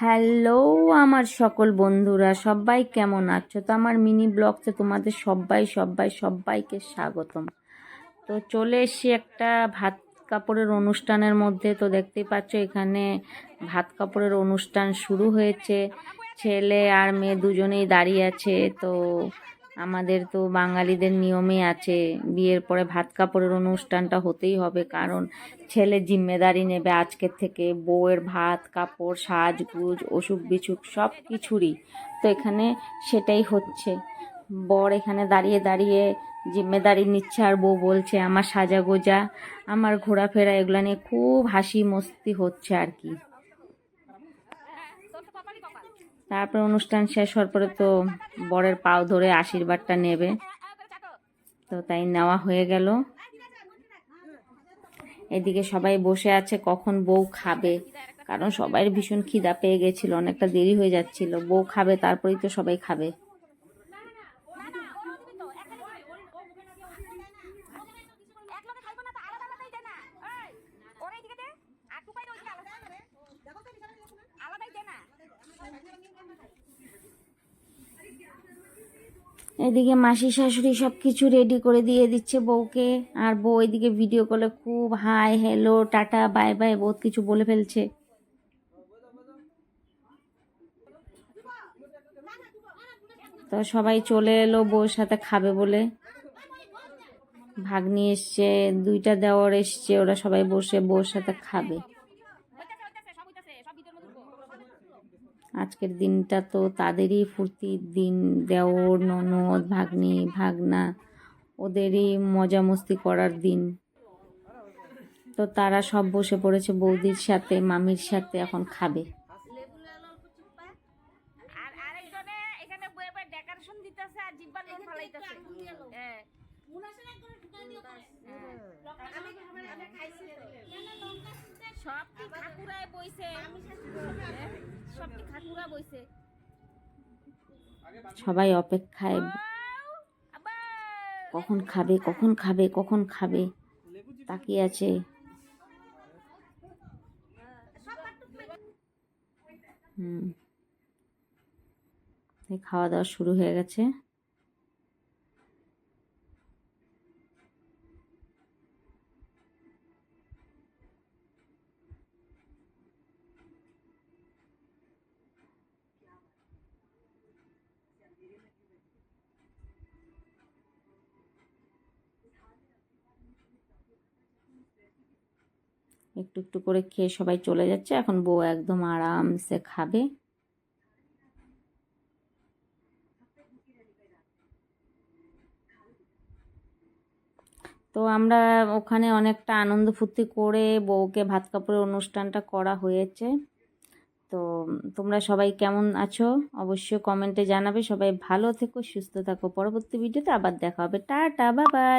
Hello আমার সকল বন্ধুরা, সবাই কেমন আছো? তো আমার মিনি ব্লগসে তোমাদের সবাই সবাই, সবাইকে স্বাগতম। তো চলে এসছি একটা ভাত কাপড়ের অনুষ্ঠানের মধ্যে। তো দেখতেই পাচ্ছ, এখানে ভাত কাপড়ের অনুষ্ঠান শুরু হয়েছে। ছেলে আর মেয়ে দুজনেই দাঁড়িয়ে আছে। তো আমাদের তো বাঙালিদের নিয়মে আছে। বিয়ের পরে ভাত কাপড়ের অনুষ্ঠানটা হতেই হবে, কারণ ছেলে জিম্মেদারি নেবে আজকের থেকে। বউয়ের ভাত, কাপড়, সাজগুজ, অসুখ বিসুখ সব কিছুরই। তো এখানে সেটাই হচ্ছে। বর এখানে দাঁড়িয়ে দাঁড়িয়ে জিম্মেদারি নিচ্ছে আর বউ বলছে, আমার সাজা গোজা, আমার ঘোরাফেরা, এগুলো নিয়ে খুব হাসি মস্তি হচ্ছে আর কি। তারপর অনুষ্ঠান শেষ হওয়ার পরে তো বরের পাও ধরে আশীর্বাদটা নেবে। তো তাই নেওয়া হয়ে গেল। এদিকে সবাই বসে আছে, কখন বউ খাবে? কারণ সবাই ভীষণ খিদা পেয়ে গেছিল, অনেকটা দেরি হয়ে যাচ্ছিল। বউ খাবে, তারপরেই তো সবাই খাবে। এদিকে মাসি শাশুড়ি সব কিছু রেডি করে দিয়ে দিচ্ছে বউকে। আর বউ এদিকে ভিডিও কলে খুব hi hello tata bye bye বহুত কিছু বলে ফেলছে। তো সবাই চলে এলো বউর সাথে খাবে বলে। ভাগ্নি এসছে, দুইটা দেওয়ার এসছে, ওরা সবাই বসে বউর সাথে খাবে। আজকের দিনটা তো তাদেরই ফুর্তির দিন দেওর ননদ ভাগ্নি ভাগনা ওদেরই মজা মস্তি করার দিন। তো তারা সব বসে পড়েছে বৌদির সাথে মামির সাথে এখন খাবে। আর আরেকজনে এখানে ডেকোরেশন দিতেছে আর জিব্বার লোন ফালাইতেছে ঠাকুরায় বইছে। ঠাকুরা বইছে। সবাই অপেক্ষায় কখন খাবে কখন খাবে কখন খাবে, তাকিয়ে আছে। হুম। খাওয়া দাওয়া শুরু হয়ে গেছে। একটু একটু করে খেয়ে সবাই চলে যাচ্ছে। এখন বউ একদম আরামসে খাবে। তো আমরা ওখানে অনেকটা আনন্দ ফুর্তি করে বউকে ভাত কাপড়ের অনুষ্ঠানটা করা হয়েছে। তো তোমরা সবাই কেমন আছো? অবশ্যই কমেন্টে জানাবে। সবাই ভালো থেকো, সুস্থ থাকো। পরবর্তী ভিডিওতে আবার দেখা হবে। টাটা বাবাই